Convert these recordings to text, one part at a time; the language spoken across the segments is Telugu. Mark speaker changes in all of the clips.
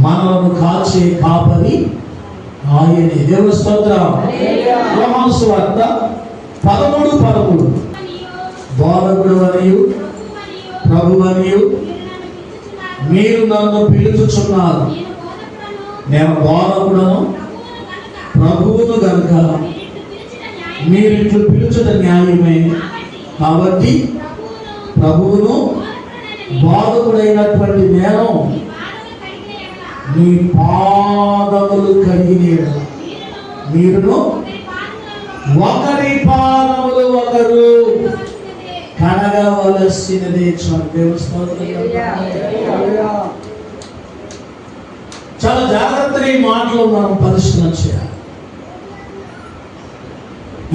Speaker 1: మనలను కాచే కాపరి ఆయనే. దేవుని స్తోత్రం. యోహాను సువార్త పదమూడు పదమూడు. బోధకుడు అనియు ప్రభు అనియు మీరు నన్ను పిలుచుచున్నారు. నేను బోధకుడను ప్రభువును గనుక మీరు ఇట్లు పిలుచుట న్యాయమే. కాబట్టి ప్రభువును బోధకుడైనటువంటి నేను మీ పాదములు కడిగిన మీరును ఒకరి పాదములు ఒకరు కడగవలసినదే చాలు. జాగ్రత్తగా ఈ మాటలు మనం పరిశీలన చేయాలి.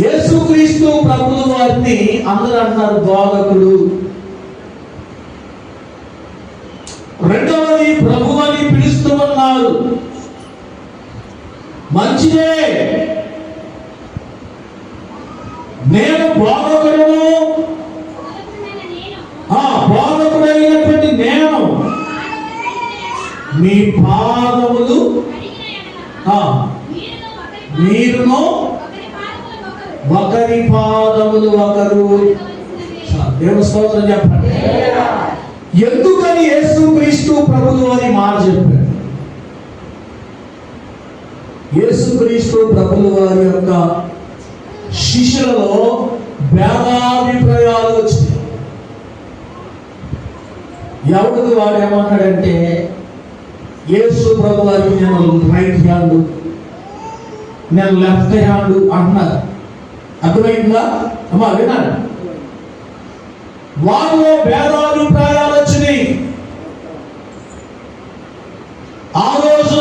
Speaker 1: యేసుక్రీస్తు ప్రభుల వారిని అందరూ అంటున్నారు బోధకుడు రెండవది ప్రభు అని పిలుస్తూ ఉన్నారు. మంచిదే. నేను బోధకుడును ఆ బోధకుడైనటువంటి నేను. మీ పాదములు మీరును ఒకరి పాదములు ఒకరు. దేవుని స్తోత్రం చెప్పండి. ఎందుకని యేసు క్రీస్తు ప్రభులు అని మాట చెప్పాడు? యేసు క్రీస్తు ప్రభులు వారి యొక్క శిష్యులలో భేదాభిప్రాయాలు వచ్చినాయి. ఎవరికి వాడు ఏమన్నాడంటే యేసు ప్రభు వారికి నేను రైట్ హ్యాండ్ నేను లెఫ్ట్ హ్యాండ్ అంటున్నారు. అర్థమైందా? అమ్మా విన్నాను వారిలో భేదాభిప్రాయాలు వచ్చినాయి. ఆ రోజు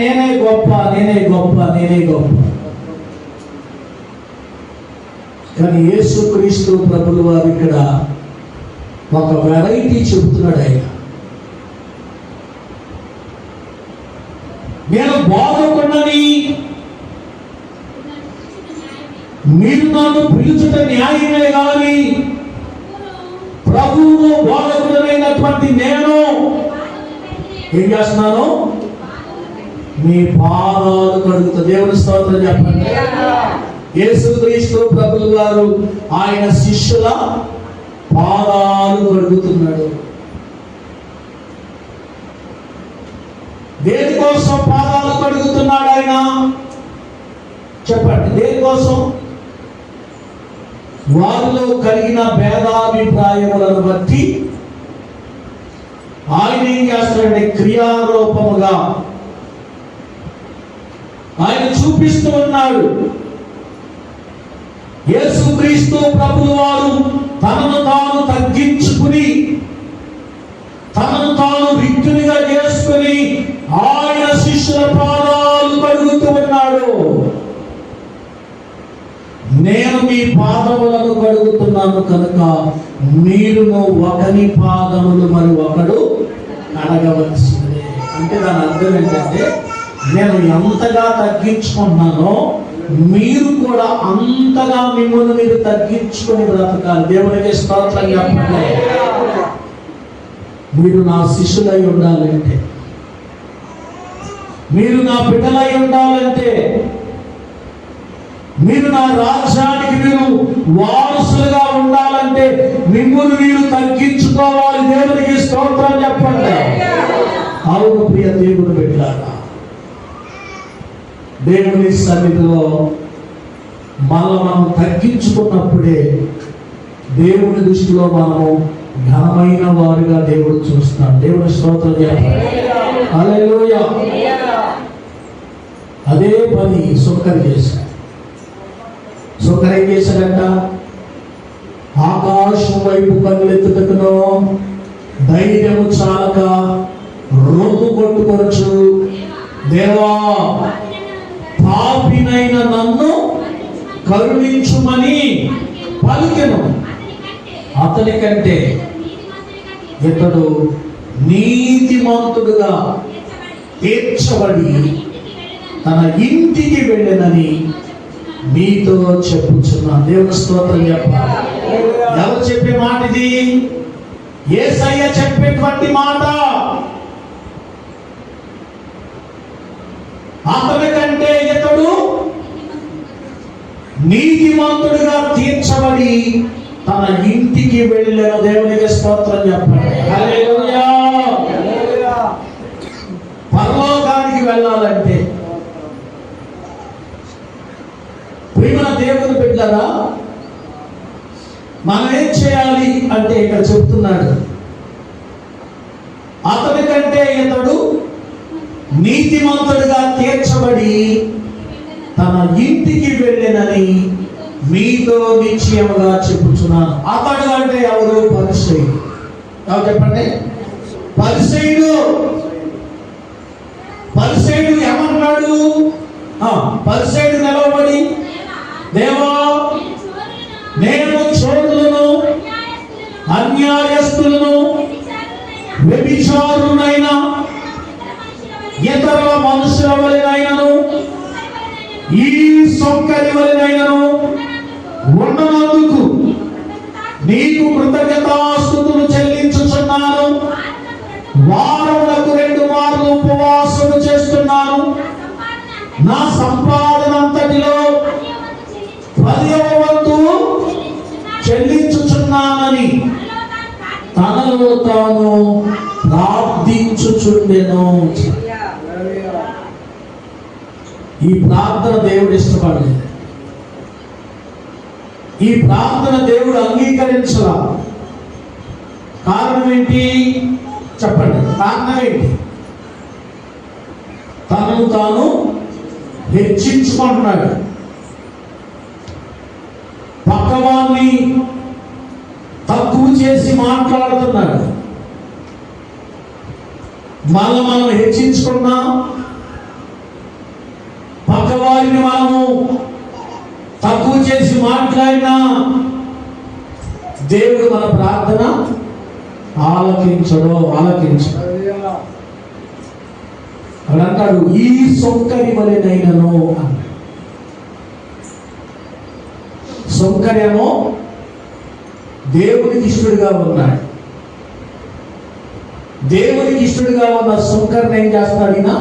Speaker 1: నేనే గొప్ప నేనే గొప్ప నేనే గొప్ప. కానీ యేసుక్రీస్తు ప్రభులు వారు ఇక్కడ ఒక వెరైటీ చెబుతున్నాడు ఆయన. నేను బాగుకున్నది మీరు నన్ను పిలుచుట న్యాయమే కానీ ప్రభువును బోధకుడైనటువంటి నేను ఏం చేస్తున్నాను? మీ పాదాలు కడుగుతా దేవుని స్తోత్రం చెప్పండి. యేసుక్రీస్తు ప్రభులు వారు ఆయన శిష్యుల పాదాలు కడుగుతున్నాడు. దేనికోసం పాదాలు కడుగుతున్నాడు ఆయన? చెప్పండి దేనికోసం వారిలో కలిగిన భేదాభిప్రాయములను బట్టి ఆయన ఏం చేస్తాడంటే క్రియారూపముగా ఆయన చూపిస్తూ ఉన్నాడు. యేసుక్రీస్తు ప్రభువు వారు తనను తాను తగ్గించుకుని తనను తాను రిక్తునిగా చేసుకుని ఆయన శిష్యుల పాదాలు కడుగుతూ ఉన్నాడు. నేను మీ పాదములను కడుగుతున్నాను కనుక మీరును ఒకని పాదములు మరి ఒకడు కడగవలసిందే. అంటే దాని అర్థం ఏంటంటే నేను ఎంతగా తగ్గించుకున్నానో మీరు కూడా అంతగా మిమ్మల్ని మీరు తగ్గించుకొని బ్రతకాలి. దేవునికి స్తోత్రం మీరు నా శిష్యులై ఉండాలంటే మీరు నా బిడ్డలై ఉండాలంటే మీరు నా రాజ్యానికి మీరు వారసులుగా ఉండాలంటే మిమ్మల్ని మీరు తగ్గించుకోవాలి. దేవునికి స్తోత్రం చెప్పండి. అవును ప్రియ దేవుడు పెట్టారా దేవుని సన్నిధిలో మనం మనం తగ్గించుకున్నప్పుడే దేవుని దృష్టిలో మనము ఘనమైన వారుగా దేవుడు చూస్తాం దేవుని స్తోత్రం చెప్పండి. అదే పని సుఖరి చేశాడు. సుఖరి ఏం చేశాడంట? ఆకాశం వైపు కన్నులెత్తుటకును ధైర్యము చాలక రొమ్ము కొట్టుకొనచ్చు. దేవా పాపినైన నన్ను కరుణించుమని పలికెను. అతని కంటే ఇతడు నీతిమంతుడుగా తీర్చబడి తన ఇంటికి వెళ్ళినని మీతో చెప్పుచున్నా. దేవుని స్తోత్రం చెప్పాలి. ఎవరు చెప్పే మాట ఇది ఏసయ్య చెప్పేటువంటి మాట అతని ఇతడు నీతిమంతుడిగా తీర్చబడి తన ఇంటికి వెళ్ళిన దేవునికి స్తోత్రం చెప్పండి. పరలోకానికి వెళ్ళాలంటే ప్రేమ దేవుని బిడ్డరా మనం ఏం చేయాలి అంటే ఇక్కడ చెప్తున్నాడు అతని కంటే ఇతడు నీతిమంతుడిగా తీర్చబడి ఇంటికి వెళ్ళినని మీతో నిశ్చయముగా చెప్పుచున్నాను. అతడు అంటే ఎవరు? పరిచయుడు ఎవరు చెప్పండి? పరిచయుడు పరిచయుడు ఏమంటాడు? ఆ, పరిచయుడు నిలవబడి దేవా నేను చోరులను అన్యాయస్తులను వ్యభిచారునైనా ఇతర మనుషుల వలనైనను ఈ సొంకరి వలనైనను ఉన్నందుకు నీకు కృతజ్ఞతాస్తుతులు చెల్లించుచున్నాను. వారములకు రెండు మార్లు ఉపవాసము చేస్తున్నాను. నా సంపాదన అంతటిలో పదివ వంతు చెల్లించుచున్నానని తనలో తాను ప్రార్థించుచుండెను ఈ ప్రార్థన దేవుడు ఇష్టపడలేదు. ఈ ప్రార్థన దేవుడు అంగీకరించరా కారణం ఏంటి? చెప్పండి. కారణం ఏంటి? తనను తాను హెచ్చించుకుంటున్నాడు. పక్కవాన్ని తక్కువ చేసి మాట్లాడుతున్నాడు. మనం మనం హెచ్చించుకున్నాం వారిని మనము తక్కువ చేసి మాట్లాడినా దేవుడు మన ప్రార్థన ఆలకించడు ఆలకించడు. అక్కడ అంటాడు ఈ సొంకరి వలెనైనను అన్నాడు సొంకరేమో దేవునికి ఇష్టడుగా ఉన్నాడు. దేవునికి ఇష్టడుగా ఉన్న సొంకర్ని ఏం చేస్తాడు ఈయన?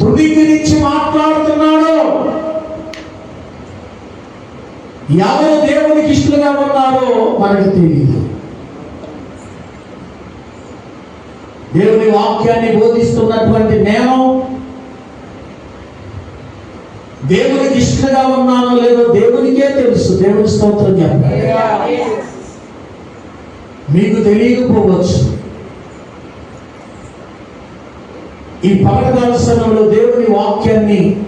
Speaker 1: తృణీకరించి మాట్లాడుతున్నాడు. ఎవరు దేవునికి ఇష్టలుగా ఉన్నారో మనకు తెలియదు దేవుని వాక్యాన్ని బోధిస్తున్నటువంటి నేను దేవునికి ఇష్టంగా ఉన్నానో లేదో దేవునికే తెలుసు. దేవుని స్తోత్రం చెప్పాలి. మీకు తెలియకపోవచ్చు. ఈ పగటకాల దేవుని వాక్యాన్ని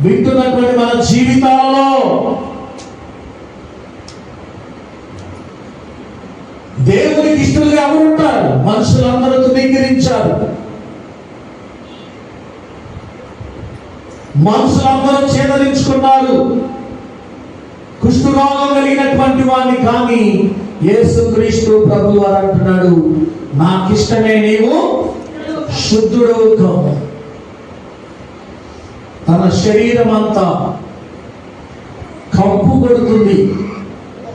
Speaker 1: వింటున్నటువంటి మన జీవితాలలో. దేవునికి ఇష్టలుగా ఎవరు ఉంటారు? మనుషులందరూ ధృవీకరించారు మనుషులందరూ చేదరించుకున్నారు. కుష్ఠురోగం కలిగినటువంటి వాడిని కానీ యేసుక్రీస్తు ప్రభు వారు అంటున్నాడు నాకిష్టమే నీవు శుద్ధుడు కమ్ము తన శరీరం అంతా కంపు కొడుతుంది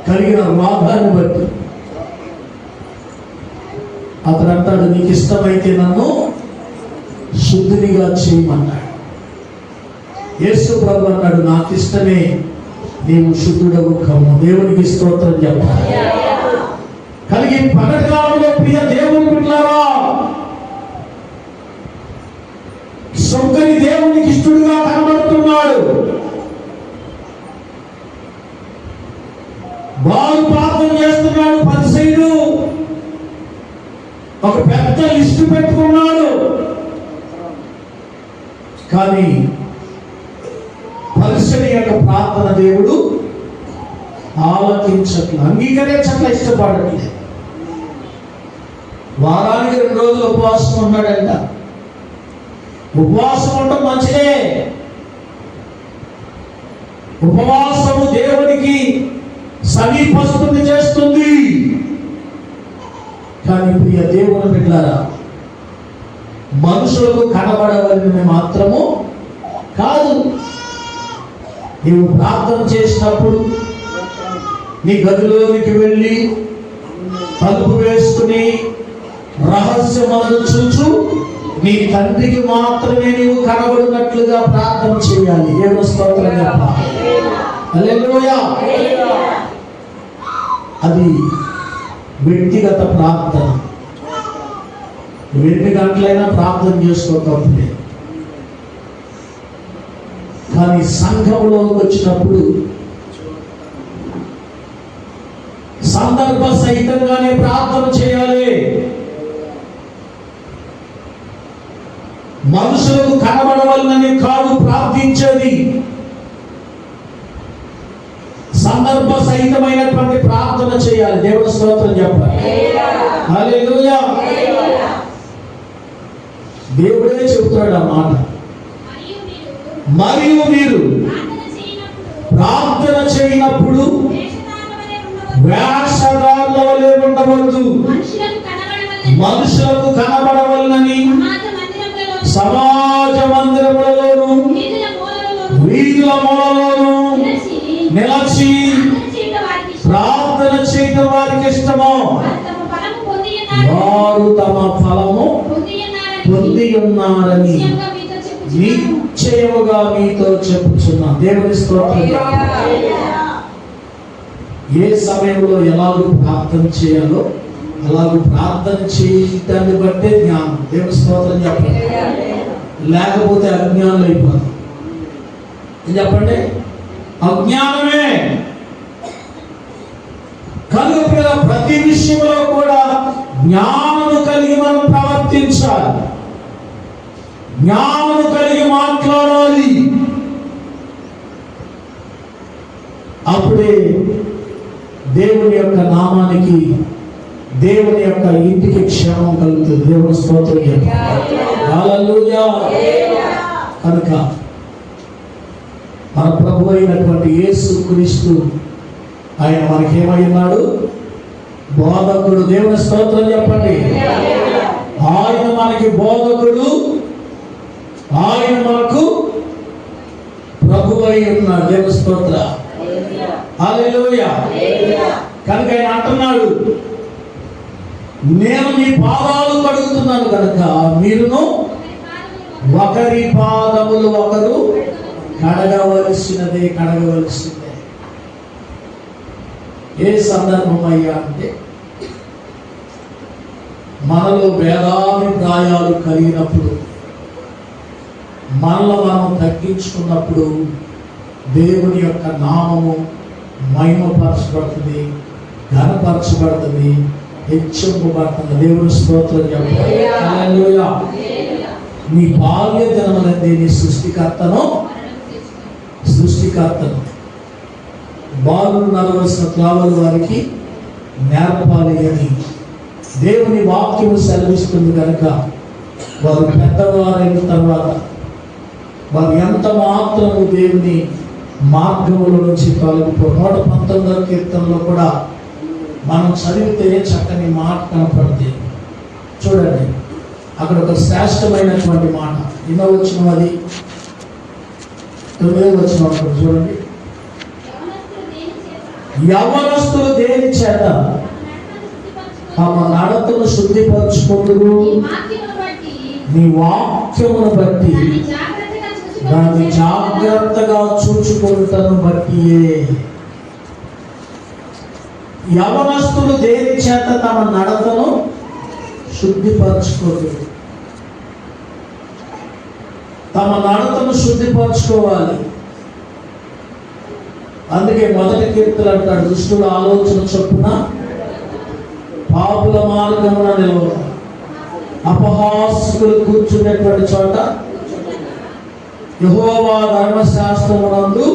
Speaker 1: కలిగిన రోగాన్ని బట్టి. అతను అంటాడు నీకు ఇష్టమైతే నన్ను శుద్ధినిగా చేయమన్నాడు. యేసు ప్రభు అన్నాడు నాకు ఇష్టమే నీవు శుద్ధుడవు కమ్ము దేవునికి స్తోత్రం చెప్పాలి. కలిగి పగటికాలంలో ప్రియ దేవుని బిడ్డలారా సొంకరి దేవునికి ఇష్టడుగా కనబడుతున్నాడు బాగు ప్రార్థన చేస్తున్నాడు పరిసైడు ఒక విడిచిపెట్టుకున్నాడు కానీ పరిశ్రమ యొక్క ప్రార్థన దేవుడు ఆలకించట్ల అంగీకరించట్ల ఇష్టపడట్లేదు వారానికి రెండు రోజులు ఉపవాసం ఉన్నాడంట. ఉపవాసం ఉండటం మంచిదే. ఉపవాసము దేవునికి సమీపస్తుంది చేస్తుంది. కానీ ప్రియ దేవుని బిడ్డారా మనుషులకు కనబడవలని మాత్రము కాదు. నీవు ప్రార్థన చేసినప్పుడు నీ గదిలోనికి వెళ్ళి తలుపు వేసుకుని రహస్యమందు చూచు నీ తండ్రికి మాత్రమే నీవు కనబడినట్లుగా ప్రార్థన చేయాలి. ఏమో స్తోత్రం చెప్పాలి హల్లెలూయా. అది వ్యక్తిగత ప్రార్థన. ఎన్ని గంటలైనా ప్రార్థన చేసుకోకపోతే కానీ సంఘంలో వచ్చినప్పుడు సందర్భ సహితంగానే ప్రార్థన చేయాలి. మనుషులకు కనబడవలనని కాదు ప్రార్థించేది. సందర్భ సహితమైనటువంటి ప్రార్థన చేయాలి. దేవుని స్తోత్రం చెప్పాలి. దేవుడే చెబుతాడు ఆ మాట
Speaker 2: మరియు మీరు ప్రార్థన చేయనప్పుడు
Speaker 1: చేయనప్పుడు
Speaker 2: వేషధారుల వలె ఉండవద్దు. మనుషులకు
Speaker 1: కనబడవలనని
Speaker 2: సమాజ
Speaker 1: మందిరములలోను
Speaker 2: వీధుల మూలలోను నిలచి ప్రార్థన
Speaker 1: చేయటం వారికి ఇష్టమో
Speaker 2: వారు తమ ఫలము పొంది ఉన్నారని- నిశ్చయముగా మీతో
Speaker 1: చెప్పుచున్నా దేవుని స్తోత్రం. ఏ సమయంలో ఎలాగో ప్రార్థన చేయాలో అలాగూ ప్రార్థన చేయటాన్ని బట్టే జ్ఞానం. దేవుని స్తోత్రం చెప్పండి. లేకపోతే అజ్ఞానం అయిపోతుంది ఏం చెప్పండి? అజ్ఞానమే. కనుక ప్రతి విషయంలో కూడా జ్ఞానము కలిగి మనం ప్రవర్తించాలి. జ్ఞానము కలిగి మాట్లాడాలి. అప్పుడే దేవుని యొక్క నామానికి దేవుని యొక్క ఇంటికి క్షేమం కలుగుతుంది. దేవుని స్తోత్రం కనుక మన ప్రభు అయినటువంటి యేసు క్రీస్తు ఆయన మనకేమై ఉన్నాడు బోధకుడు. దేవుని స్తోత్రం చెప్పండి. ఆయన మనకి బోధకుడు. ఆయన మనకు ప్రభు అయి ఉన్నాడు. దేవుని స్తోత్ర. కనుక ఆయన అంటున్నాడు నేను మీ పాదాలు కడుగుతున్నాను కనుక మీరును ఒకరి పాదములు ఒకరు కడగవలసినదే కడగవలసిందే ఏ సందర్భం అయ్యా అంటే మనలో భేదాభిప్రాయాలు కలిగినప్పుడు మనలో మనం తగ్గించుకున్నప్పుడు దేవుని యొక్క నామము మహిమపరచబడుతుంది ఘనపరచబడుతుంది హెచ్చింపబడుతుంది. దేవుని స్తోత్రం చెప్పాలి నీ బాల్య దినములందే నీ సృష్టికర్తను సృష్టికర్తను. బాలు నడవలసిన త్రావలు వారికి నేర్పాలి అని దేవుని వాక్యం సెలవిస్తుంది కనుక వారు పెద్దవారైన తర్వాత వారు ఎంత మాత్రము దేవుని మార్గముల నుంచి తొలగిపో నూట పంతొమ్మిదవ కీర్తనలో కూడా మనం చదివితే చక్కని మాట కనపడుతుంది. చూడండి. అక్కడ ఒక శ్రేష్టమైనటువంటి మాట. ఎన్నో వచ్చిన అది? తొమ్మిదో వచ్చిన చూడండి.
Speaker 2: యవనస్తులు దేని చేత? తమ నడతను
Speaker 1: శుద్ధిపరచుకుందురు. నీ వాక్యమును బట్టి
Speaker 2: దాన్ని జాగ్రత్తగా
Speaker 1: చూచుకుంటను బట్టియే. యవనస్తులు దేని చేత తమ నడతను శుద్ధిపరచుకోరు తమ నడతను శుద్ధిపరచుకోవాలి. అందుకే మొదటి కీర్తలు అంటాడు దుష్టుడు ఆలోచన చొప్పున పాపుల మార్గమున నిలవ అపహాసుకులు కూర్చునేటువంటి చోట యహోవా ధర్మశాస్త్రమునందు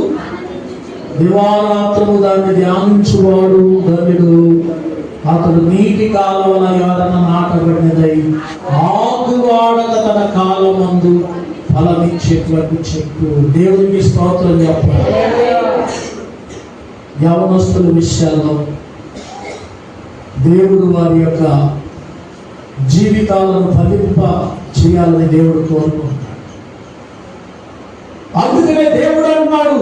Speaker 1: దివారాత్రము దాన్ని ధ్యానించువాడు ధనుడు అతడు నీటి కాలువల ఎవరన నాటబడినదై ఆకువాడక తన కాలమందు ఫలమిచ్చేటువంటి చెట్టు దేవునికి స్తోత్రం చెప్పాలి యవనస్తుల విషయాల్లో దేవుడు వారి యొక్క జీవితాలను ఫలింప చేయాలని దేవుడు కోరుకుంటున్నాడు. అందుకనే దేవుడు అన్నాడు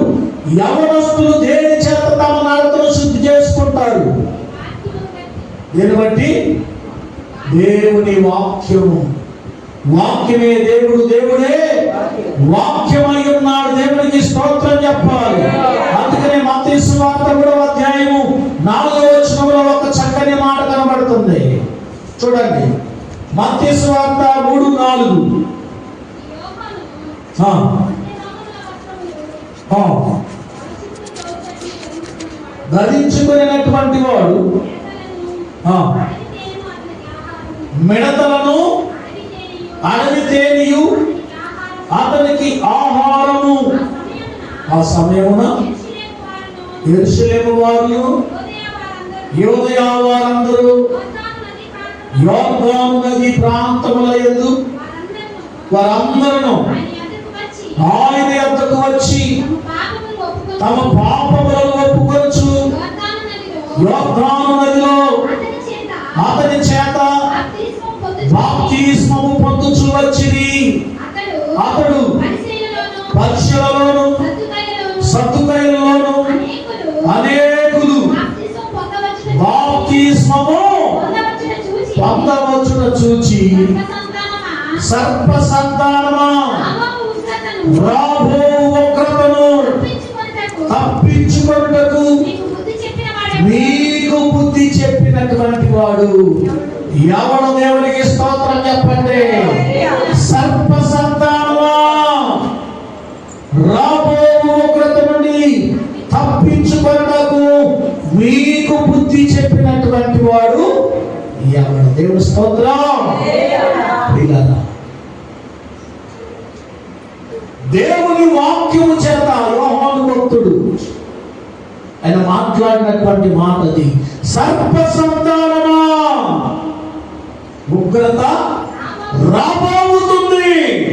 Speaker 1: యవనస్తులు దేని చేత తమ నడతను శుద్ధి చేసుకుంటారు. దీన్ని బట్టి దేవుని వాక్యము. వాక్యమే దేవుడు దేవుడే. వాక్యమై ఉన్నాడు దేవునికి స్తోత్రం చెప్పాలి. అందుకనే మతీసు వార్త కూడా అధ్యాయము నాలుగో వచనంలో ఒక చక్కని మాట కనబడుతుంది. చూడండి. మతీసు వార్త మూడు నాలుగు. ధరించుకునేటువంటి వాడు ఆ, మిడతలను అడవి తేనియు అతనికి ఆహారము. ఆ సమయమున ఎరుసలేము వారు యోదయా వారందరూ యోర్దాను నది ప్రాంతముల ఎందు వారందరూ ఆయన యొద్దకు వచ్చి తమ పాపములను ఒప్పుకొచ్చు యోర్దాను నదిలో అతని చేత బాప్తిస్మము పొందుచు వచ్చిరి. అతడు పరిశీలలోను సత్తుకైలలోను అనేకులు బాప్తిస్మము పొందవచ్చున చూచి. సర్ప సంతానమా? రాబో ఉగ్రతను తప్పించుకొనుటకు. మీకు బుద్ధి చెప్పినటువంటి వాడు ఎవడు దేవునికి స్తోత్రం చెప్పండి? సర్ప సంతానమా రాబో ఉగ్రత నుండి తప్పించుకొనుటకు మీకు బుద్ధి చెప్పినటువంటి వాడు ఎవడు? దేవుని స్తోత్రం ప్రియులారా, దేవుని వాక్యము చేత యోహాను భక్తుడు ఆయన మాట్లాడినటువంటి మాట అది. సర్ప సంతానమా ఉగ్రత రాబోతుంది.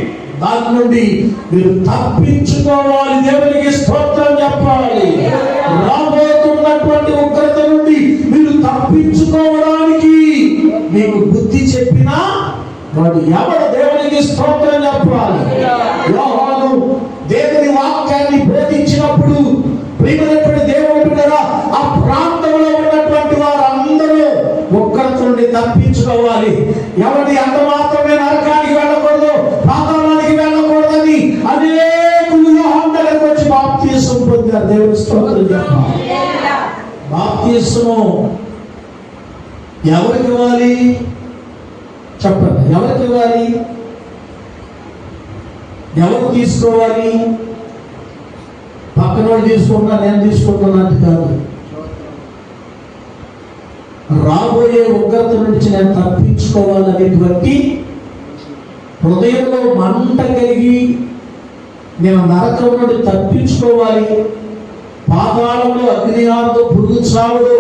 Speaker 1: దాని నుండి మీరు తప్పించుకోవాలి. దేవునికి స్తోత్రం చెప్పాలి. రాబోతున్నటువంటి ఉగ్రత నుండి మీరు తప్పించుకోవడానికి మీకు బుద్ధి చెప్పినా వాడు ఎవడు? దేవునికి స్తోత్రం చెప్పాలి. యోహాను దేవుని వాక్యాన్ని బోధించినప్పుడు ప్రియమైనటువంటి దేవుడు కదా ఆ ప్రాంతంలో ఉన్నటువంటి వారందరూ ఉగ్రత నుండి తప్పించుకోవాలి. ఎవరి అంత మాత్రమే నరకానికి వెళ్ళకూడదు పాతాళానికి వెళ్ళకూడదని అనేకులు యోహాను దగ్గరకు వచ్చి బాప్తీసం పొందారు. దేవుని స్తోత్రం చెప్పాలి. బాప్తీసము ఎవరికి ఇవ్వాలి? చెప్పండి. ఎవరికి ఇవ్వాలి? ఎవరు తీసుకోవాలి? పక్కన వాళ్ళు తీసుకుంటా నేను తీసుకుంటున్నట్టు కాదు. రాబోయే ఉగ్రత నుంచి నేను తప్పించుకోవాలనేటువంటి హృదయంలో మంట కలిగి నేను నరకం నుండి తప్పించుకోవాలి. పాతాళంలో అగ్నియాలతో పురుగు చావుడు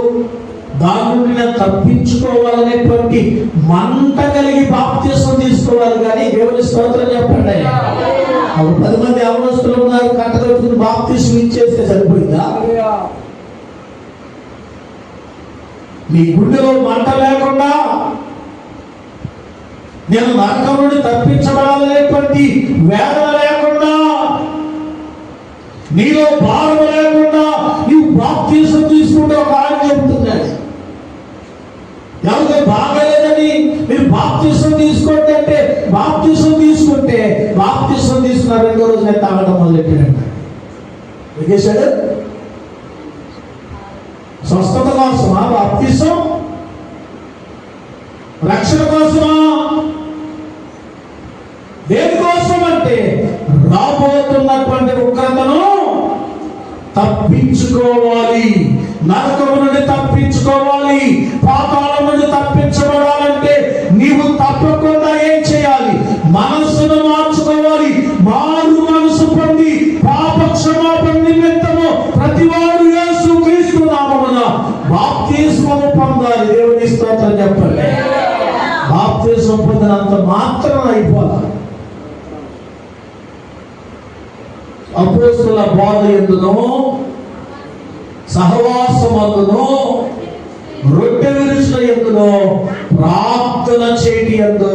Speaker 1: దాని నుండి నేను తప్పించుకోవాలనేటువంటి మంట కలిగి బాప్తీసం తీసుకోవాలి కానీ దేవుని స్తోత్రం చెప్పండి. పది మంది అవనస్తులు ఉన్నారు కట్టగట్టుకుని బాప్తీసం ఇచ్చేస్తే సరిపోయిందా? మీ గుండెలో మంట లేకుండా నేను నరకం నుండి తప్పించబడాలనేటువంటి వేదన లేకుండా నీలో భారం లేకుండా నీవు బాప్తీసం తీసుకుంటే ఒక ఆయన చెబుతున్నాడు. ఎవరికి బాగలేదని మీరు బాప్తీసం తీసుకోండి అంటే బాప్తీసం తీసుకుంటే బాప్తీసం చూసిన రెండో రోజు నేను తాగడం మొదలెట్టాడంట ఏం చేశాడు? స్వస్థత కోసమా బాప్తీసం? రక్షణ కోసమా? దేనికోసం అంటే రాబోతున్నటువంటి ఉగ్రతను తప్పించుకోవాలి. నరకము నుండి తప్పించుకోవాలి. పాతాళం నుండి తప్పించబడాలంటే నీవు తప్పకుండా ఏం చేయాలి మనస్సును మార్చుకోవాలి మారు మనసు పొంది పాప క్షమాపణ నిమిత్తము ప్రతివాడు యేసు క్రీస్తు నామమున బాప్తిస్మము పొందాలి దేవుని స్తోత్రం చెప్పండి బాప్తిస్మం పొందినంత మాత్రం అయిపోవాలి అపోస్తుల బోధ ఎందునో సహవాసమందును రొట్టె విరుచుల ఎందునో ప్రాప్తుల చేటి ఎందు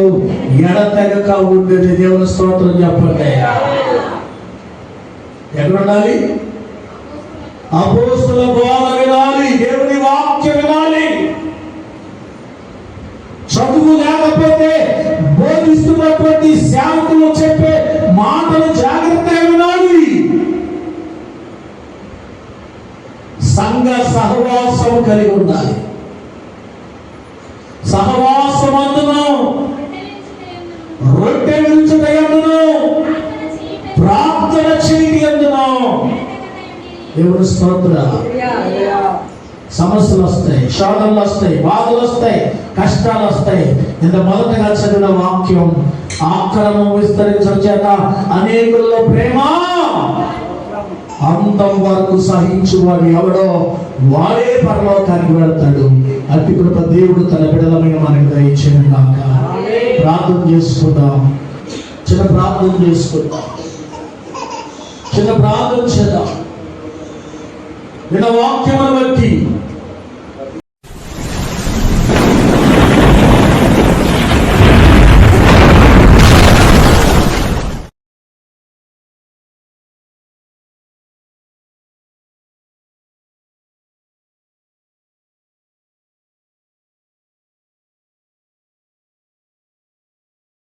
Speaker 1: ఎడతెగక ఉండేది దేవుని స్తోత్రం చెప్పండి ఎక్కడ ఉండాలి? అపోస్తుల బోధ వినాలి. దేవుని దేవుని స్తోత్ర సమస్యలు వస్తాయి శోధనలు వస్తాయి బాధలు వస్తాయి కష్టాలు వస్తాయి. ఇంత మొదటగా చదివిన వాక్యం ఆక్రమం విస్తరించడం చేత అనేకుల్లో ప్రేమ అంతం వరకు సహించువాడు ఎవడో వాడే పరలోకానికి వెళ్తాడు. అట్టి కృప దేవుడు తన బిడలమైన మనకి దయచేయను కాక ప్రార్థన చేసుకుందాం. చిన్న ప్రార్థన చేసుకుందాం. చిన్న ప్రార్థన చేద్దాం. విన వాక్యమును బట్టి